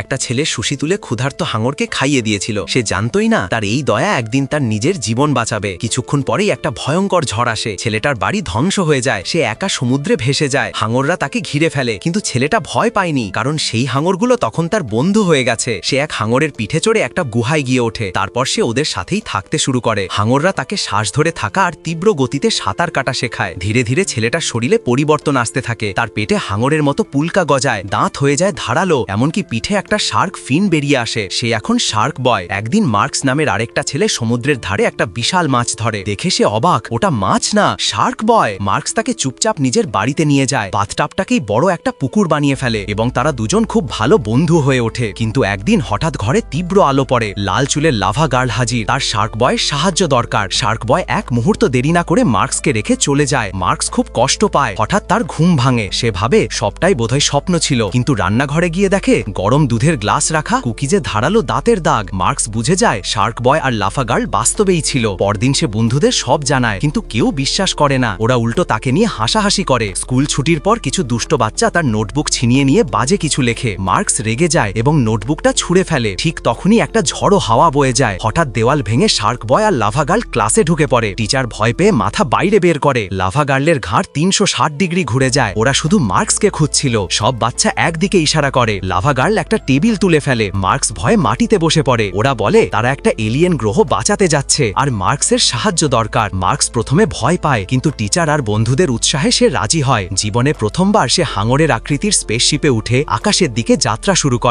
একটা ছেলে সুশি তুলে ক্ষুধার্ত হাঙরকে খাইয়ে দিয়েছিল। সে জানতই না, তার এই দয়া একদিন তার নিজের জীবন বাঁচাবে। কিছুক্ষণ পরেই একটা ভয়ঙ্কর ঝড় আসে। ছেলেটার বাড়ি ধ্বংস হয়ে যায়। সে একা সমুদ্রে ভেসে যায়। হাঙররা তাকে ঘিরে ফেলে। কিন্তু ছেলেটা ভয় পায়নি, কারণ সেই হাঙরগুলো তখন তার বন্ধু হয়ে গেছে। সে এক হাঙরের পিঠে চড়ে একটা গুহায় গিয়ে ওঠে। তারপর সে ওদের সাথেই থাকতে শুরু করে। হাঙররা তাকে শ্বাস ধরে থাকা আর তীব্র গতিতে সাঁতার কাটা শেখায়। ধীরে ধীরে ছেলেটার শরীরে পরিবর্তন আসতে থাকে। তার পেটে হাঙরের মতো পুলকা গজায়। দাঁত হয়ে যায় ধারালো, এমনকি পিঠে একটা শার্ক ফিন বেরিয়ে আসে। সে এখন শার্ক বয়। একদিন মার্কস নামের আরেকটা ছেলে সমুদ্রের ধারে একটা বিশাল মাছ ধরে। দেখে সে অবাক, ওটা মাছ না, শার্ক বয়! মার্কস তাকে চুপচাপ নিজের বাড়িতে নিয়ে যায়। বাথটাপটাকেই বড় একটা পুকুর বানিয়ে ফেলে এবং তারা দুজন খুব ভালো বন্ধু হয়ে ওঠে। কিন্তু একদিন হঠাৎ ঘরে তীব্র আলো পড়ে। লাল চুলের লাভা গার্ল হাজির তার শার্ক বয়ের সাহায্য দরকার। শার্ক বয় এক মুহূর্ত দেরি না করে মার্কসকে রেখে চলে যায়। মার্কস খুব কষ্ট পায়। হঠাৎ তার ঘুম ভাঙে। সে ভাবে, সবটাই বোধহয় স্বপ্ন ছিল। কিন্তু রান্নাঘরে গিয়ে দেখে, গরম দুধের গ্লাস রাখা, কুকিজে ধারালো দাঁতের দাগ, মার্কস বুঝে যায়, শার্ক বয় আর লাফা গার্ল বাস্তবেই ছিল। পরদিন সে বন্ধুদের সব জানায়, কিন্তু কেউ বিশ্বাস করে না। ওরা উল্টো তাকে নিয়ে হাসাহাসি করে। স্কুল ছুটির পর কিছু দুষ্ট বাচ্চা তার নোটবুক ছিনিয়ে নিয়ে বাজে কিছু লেখে। মার্কস রেগে যায় এবং নোটবুকটা ছুঁড়ে ফেলে। ঠিক তখনই একটা ঝড়ো হাওয়া বয়ে যায়। হঠাৎ দেওয়াল ভেঙে শার্ক বয় আর লাভা গার্ল ক্লাসে ঢুকে পড়ে। টিচার ভয় পেয়ে মাথা বাইরে বের করে। লাভা গার্লের ঘাড় তিনশো ডিগ্রি ঘুরে যায়। ওরা শুধু মার্কসকে খুঁজছিল। সব বাচ্চা একদিকে ইশারা করে। লাভা গার্ল একটা টেবিল তুলে ফেলে। মার্কস ভয়ে মাটিতে বসে পড়ে। ওরা বলে, তারা একটা এলিয়েন গ্রহ বাঁচাতে যাচ্ছে। আর মার্কসের সাহায্য দরকার। মার্কস প্রথমে ভয় পায়, কিন্তু টিচার আর বন্ধুদের উৎসাহে সে রাজি হয়। জীবনে প্রথমবার সে হাঙরের আকৃতির স্পেসশিপে উঠে আকাশের দিকে যাত্রা শুরু করে।